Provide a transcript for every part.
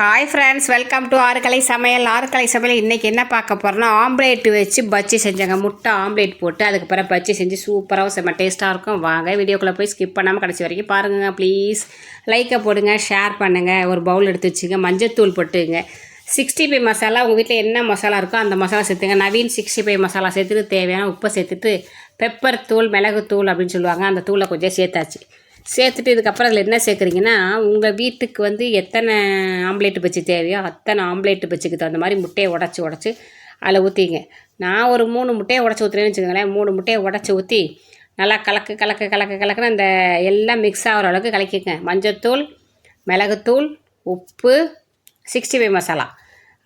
Hi friends welcome to ஆறுக்கலை சமையல். ஆறுக்கலை சமையல் இன்றைக்கி என்ன பார்க்க போகிறோன்னா ஆம்லேட் வச்சு பஜ்ஜி செஞ்சாங்க. முட்டை ஆம்லேட் போட்டு அதுக்கு பிறகு பஜ்ஜி செஞ்சு சூப்பராகவும் செம்ம டேஸ்ட்டாக இருக்கும். வாங்க வீடியோக்குள்ளே போய் ஸ்கிப் பண்ணாமல் கடைசி வரைக்கும் பாருங்க ப்ளீஸ் லைக்கை போடுங்க ஷேர் பண்ணுங்கள் ஒரு பவுல் எடுத்து வச்சுங்க. மஞ்சத்தூள் போட்டுங்க. சிக்ஸ்டி ஃபைவ் மசாலா உங்கள் வீட்டில் என்ன மசாலா இருக்கோ அந்த மசாலா சேர்த்துங்க. நவீன் சிக்ஸ்டி ஃபைவ் மசாலா சேர்த்துட்டு தேவையான உப்பை சேர்த்துட்டு பெப்பர் தூள் மிளகு தூள் அப்படின்னு சொல்லுவாங்க அந்த தூளை கொஞ்சம் சேர்த்தாச்சு. சேர்த்துட்டு இதுக்கப்புறம் அதில் என்ன சேர்க்குறீங்கன்னா உங்கள் வீட்டுக்கு வந்து எத்தனை ஆம்லேட்டு பச்சி தேவையோ அத்தனை ஆம்லேட்டு பச்சிக்கு தகுந்த மாதிரி முட்டையை உடச்சி உடச்சி அதில் ஊற்றிங்க நான் ஒரு மூணு முட்டையை உடச்சி ஊற்றுறேன்னு வச்சுக்கோங்களேன். மூணு முட்டையை உடச்சி ஊற்றி நல்லா கலக்கு கலக்கு கலக்கு கலக்குன்னு அந்த எல்லாம் மிக்ஸ் ஆகிற அளவுக்கு கலக்கிக்கங்க. மஞ்சத்தூள் மிளகுத்தூள் உப்பு சிக்ஸ்டி ஃபைவ் மசாலா.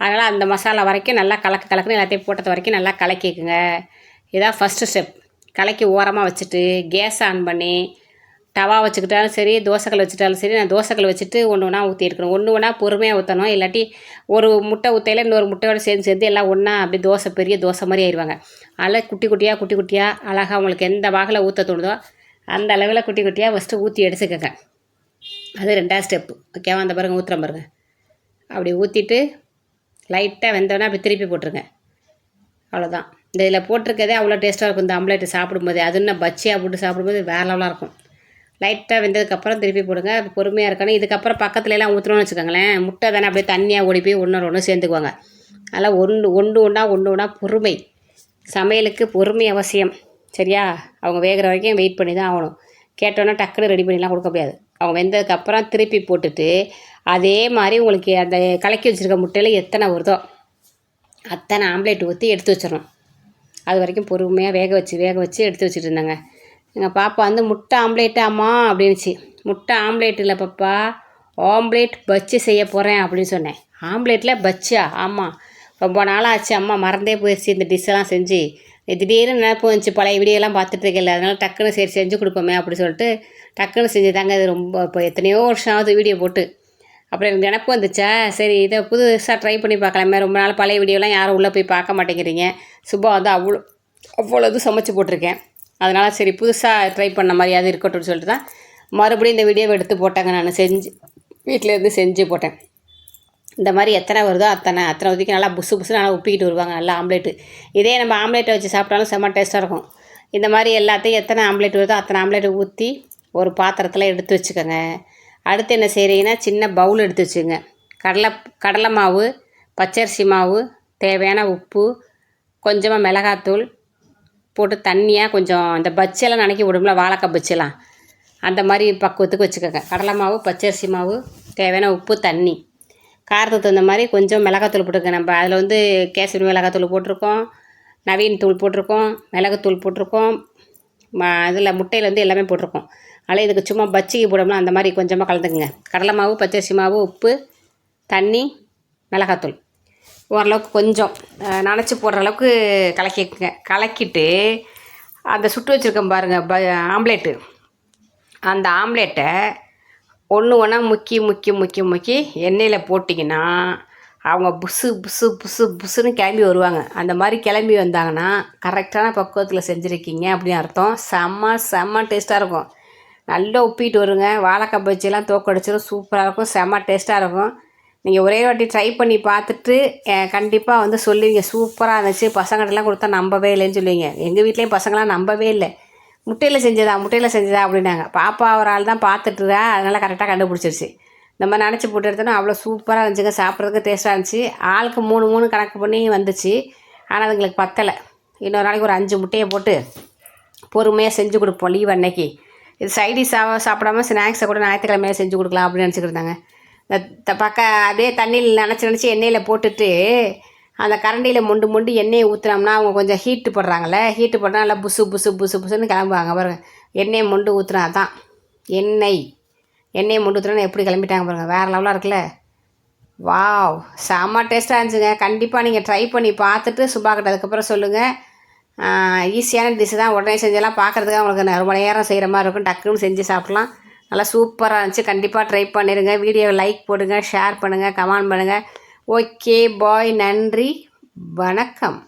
அதனால் அந்த மசாலா வரைக்கும் நல்லா கலக்கு கலக்குன்னு எல்லாத்தையும் போட்டது வரைக்கும் நல்லா கலக்கிக்குங்க. இதான் ஃபஸ்ட்டு ஸ்டெப் கலக்கி ஓரமாக வச்சுட்டு கேஸ் ஆன் பண்ணி டவா வச்சுக்கிட்டாலும் சரி தோசைக்கல் வச்சுட்டாலும் சரி நான் தோசைக்கல் வச்சுட்டு ஒன்று ஒன்றா ஊற்றி எடுக்கணும். ஒன்று ஒன்றா பொறுமையாக ஊற்றணும் இல்லாட்டி ஒரு முட்டை ஊற்றையில் இன்னொரு முட்டையோடு சேர்ந்து சேர்ந்து எல்லாம் ஒன்றா அப்படியே தோசை பெரிய தோசை மாதிரி ஆயிடுவாங்க அதில் குட்டி குட்டியாக குட்டி குட்டியாக அழகாக அவங்களுக்கு எந்த வாகில் ஊற்ற தோணுதோ அந்த அளவில் குட்டி குட்டியாக ஃபஸ்ட்டு ஊற்றி எடுத்துக்கோங்க. அது ரெண்டாவது ஸ்டெப்பு ஓகேவா அந்த பாருங்கள் ஊற்றுற பாருங்க. அப்படி ஊற்றிட்டு லைட்டாக வெந்தோடனே அப்படி திருப்பி போட்டுருங்க. அவ்வளோதான் இந்த இதில் போட்டிருக்கதே அவ்வளோ டேஸ்ட்டாக இருக்கும். இந்த ஆம்லேட்டு சாப்பிடும்போது. அது இன்னும் பச்சியாக போட்டு சாப்பிடும்போது வேற லெவலாக இருக்கும். லைட்டாக வெந்ததுக்கப்புறம் திருப்பி போடுங்க. பொறுமையாக இருக்கணும். இதுக்கப்புறம் பக்கத்துலலாம் ஊற்றணும்னு வச்சுக்கோங்களேன். முட்டை தானே அப்படியே தண்ணியாக ஓடி போய் ஒன்று ஒன்று சேர்ந்துக்குவாங்க. அதனால் ஒன்று ஒன்று ஒன்றா ஒன்று ஒன்றா பொறுமை. சமையலுக்கு பொறுமை அவசியம். சரியா? அவங்க வேகிற வரைக்கும் வெயிட் பண்ணி தான் ஆகணும். கேட்டோன்னே டக்குன்னு ரெடி பண்ணிலாம் கொடுக்க முடியாது. அவங்க வெந்ததுக்கப்புறம் திருப்பி போட்டுட்டு அதே மாதிரி உங்களுக்கு அந்த கலக்கி வச்சுருக்க முட்டையில் எத்தனை வருதோ அத்தனை ஆம்லேட் ஊற்றி எடுத்து வச்சிடணும். அது வரைக்கும் பொறுமையாக வேக வச்சு வேக வச்சு எடுத்து வச்சுட்டு இருந்தாங்க. எங்கள் பாப்பா வந்து முட்டை ஆம்லேட்டாம்மா அப்படின்னுச்சு. முட்டை ஆம்லேட் இல்லை பாப்பா ஆம்லேட் பச்சு செய்ய போகிறேன் அப்படின்னு சொன்னேன். ஆம்லேட்டில் பச்சா ஆமாம் ரொம்ப நாளாக ஆச்சு அம்மா மறந்தே போயிடுச்சு இந்த டிஷ்ஷெல்லாம் செஞ்சு. திடீர்னு நினைப்பு வந்துச்சு பழைய வீடியோலாம் பார்த்துட்டு இருக்கல டக்குன்னு சரி செஞ்சு கொடுப்போமே அப்படின்னு சொல்லிட்டு டக்குன்னு செஞ்சு தாங்க. இது ரொம்ப இப்போ எத்தனையோ வருஷம் ஆகுது வீடியோ போட்டு. அப்புறம் எனக்கு நினப்பு வந்துச்சா? சரி இதை புதுசாக ட்ரை பண்ணி பார்க்கலாமே. ரொம்ப நாள் பழைய வீடியோலாம் யாரும் உள்ளே போய் பார்க்க மாட்டேங்கிறீங்க. சுபா வந்து அவ்வளோ அவ்வளோ இது சமைச்சு போட்டிருக்கேன். அதனால் சரி புதுசாக ட்ரை பண்ண மாதிரியாவது இருக்கட்டும்னு சொல்லிட்டு தான் மறுபடியும் இந்த வீடியோவை எடுத்து போட்டாங்க. நான் செஞ்சு வீட்டிலேருந்து செஞ்சு போட்டேன். இந்த மாதிரி எத்தனை வருதோ அத்தனை அத்தனை ஊற்றிக்கு நல்லா புசு புசு நல்லா உப்பிக்கிட்டு வருவாங்க. நல்லா ஆம்லேட்டு. இதே நம்ம ஆம்லேட்டை வச்சு சாப்பிட்டாலும் செம்ம டேஸ்ட்டாக இருக்கும். இந்த மாதிரி எல்லாத்தையும் எத்தனை ஆம்லேட் வருதோ அத்தனை ஆம்லேட் ஊற்றி ஒரு பாத்திரத்தில் எடுத்து வச்சுக்கோங்க. அடுத்து என்ன செய்கிறீங்கன்னா சின்ன பவுல் எடுத்து வச்சுங்க கடலை கடலை மாவு பச்சரிசி மாவு தேவையான உப்பு கொஞ்சமாக மிளகாத்தூள் போட்டு தண்ணியாக கொஞ்சம் இந்த பச்சையெல்லாம் நினைக்க விடும்ல வாழைக்காய் பச்சைலாம் அந்த மாதிரி பக்குவத்துக்கு வச்சுக்கோங்க. கடலை மாவு பச்சரிசி மாவு தேவையான உப்பு தண்ணி. காரத்துக்கு தகுந்த மாதிரி கொஞ்சம் மிளகாத்தூள் போட்டுக்கங்க. நம்ம அதில் வந்து கேசரி மிளகாத்தூள் போட்டிருக்கோம் நவீன் தூள் போட்டிருக்கோம் மிளகுத்தூள் போட்டிருக்கோம் அதில் முட்டையில் வந்து எல்லாமே போட்டிருக்கோம். அதில் இதுக்கு சும்மா பச்சிக்கு போடணும்னா அந்த மாதிரி கொஞ்சமாக கலந்துக்குங்க. கடலை மாவு பச்சரிசி மாவு உப்பு தண்ணி மிளகாத்தூள். ஓரளவுக்கு கொஞ்சம் நனைச்சி போடுற அளவுக்கு கலக்கிக்குங்க. கலக்கிட்டு அந்த சுட்டு வச்சுருக்கேன் பாருங்கள் ப ஆம்லேட்டு. அந்த ஆம்லேட்டை ஒன்று ஒன்றா முக்கி முக்கி முக்கி முக்கி எண்ணெயில் போட்டிங்கன்னா அவங்க புசு புசு புசு புசுன்னு கிளம்பி வருவாங்க. அந்த மாதிரி கிளம்பி வந்தாங்கன்னா கரெக்டான பக்குவத்தில் செஞ்சுருக்கீங்க அப்படின்னு அர்த்தம். செம்ம செம்ம டேஸ்ட்டாக இருக்கும். நல்லா உப்பிட்டு வருங்க. வாழைக்காய் பஜ்ஜிலாம் தோக்கடிச்சிடும் சூப்பராக இருக்கும். செம்ம டேஸ்ட்டாக இருக்கும். நீங்கள் ஒரே வாட்டி ட்ரை பண்ணி பார்த்துட்டு கண்டிப்பாக வந்து சொல்லுவீங்க. சூப்பராக இருந்துச்சு. பசங்கள்ட்டலாம் கொடுத்தா நம்பவே இல்லைன்னு சொல்லுவீங்க. எங்கள் வீட்லேயும் பசங்களாம் நம்பவே இல்லை. முட்டையில் செஞ்சதா? முட்டையில் செஞ்சதா? அப்படின்னாங்க. பாப்பா ஒரு ஆள் தான் பார்த்துட்டுதா அதனால் கரெக்டாக கண்டுபிடிச்சிருச்சு. நம்ம நினச்சி போட்டு எடுத்தோன்னா அவ்வளோ சூப்பராக இருந்துச்சுங்க. சாப்பிட்றதுக்கு டேஸ்ட்டாக இருந்துச்சு. ஆளுக்கு மூணு மூணு கணக்கு பண்ணி வந்துச்சு. ஆனால் அதுங்களுக்கு பத்தலை. இன்னொரு நாளைக்கு ஒரு அஞ்சு முட்டையை போட்டு பொறுமையாக செஞ்சு கொடுப்போம். லீவ் அன்னைக்கு. இது சைடிஷ் சாப்பிடாம ஸ்நாக்ஸை கூட ஞாயிற்றுக்கிழமையாக செஞ்சு கொடுக்கலாம் அப்படின்னு நினச்சிக்கிட்டு இருந்தாங்க. பக்க அப்படியே தண்ணியில் நினச்சி நினச்சி எண்ணெயில் போட்டுட்டு அந்த கரண்டியில் மொண்டு மொண்டு எண்ணெயை ஊற்றுனோம்னா அவங்க கொஞ்சம் ஹீட்டு போடுறாங்களே ஹீட்டு போட்டால் நல்லா புசு புசு புசு புசுன்னு கிளம்புவாங்க பாருங்க. எண்ணெயை மொண்டு ஊற்றுனா தான் எண்ணெய். எண்ணெயை மொண்டு ஊற்றுனா எப்படி கிளம்பிட்டாங்க பாருங்கள் வேறு லெவலாக இருக்குல்ல. வாவ் செம்ம டேஸ்ட்டாக இருந்துச்சுங்க. கண்டிப்பாக நீங்கள் ட்ரை பண்ணி பார்த்துட்டு சுபா கிட்ட அதுக்கப்புறம் சொல்லுங்கள் ஈஸியான டிஷ் தான். உடனே செஞ்செல்லாம் பார்க்குறதுக்கு அவங்களுக்கு ரொம்ப நேரம் செய்கிற மாதிரி இருக்கும். டக்குன்னு செஞ்சு சாப்பிட்லாம். நல்லா சூப்பராக இருந்துச்சு. கண்டிப்பாக ட்ரை பண்ணிடுங்க வீடியோவை லைக் போடுங்க ஷேர் பண்ணுங்கள் கமெண்ட் பண்ணுங்கள் ஓகே பாய் நன்றி வணக்கம்.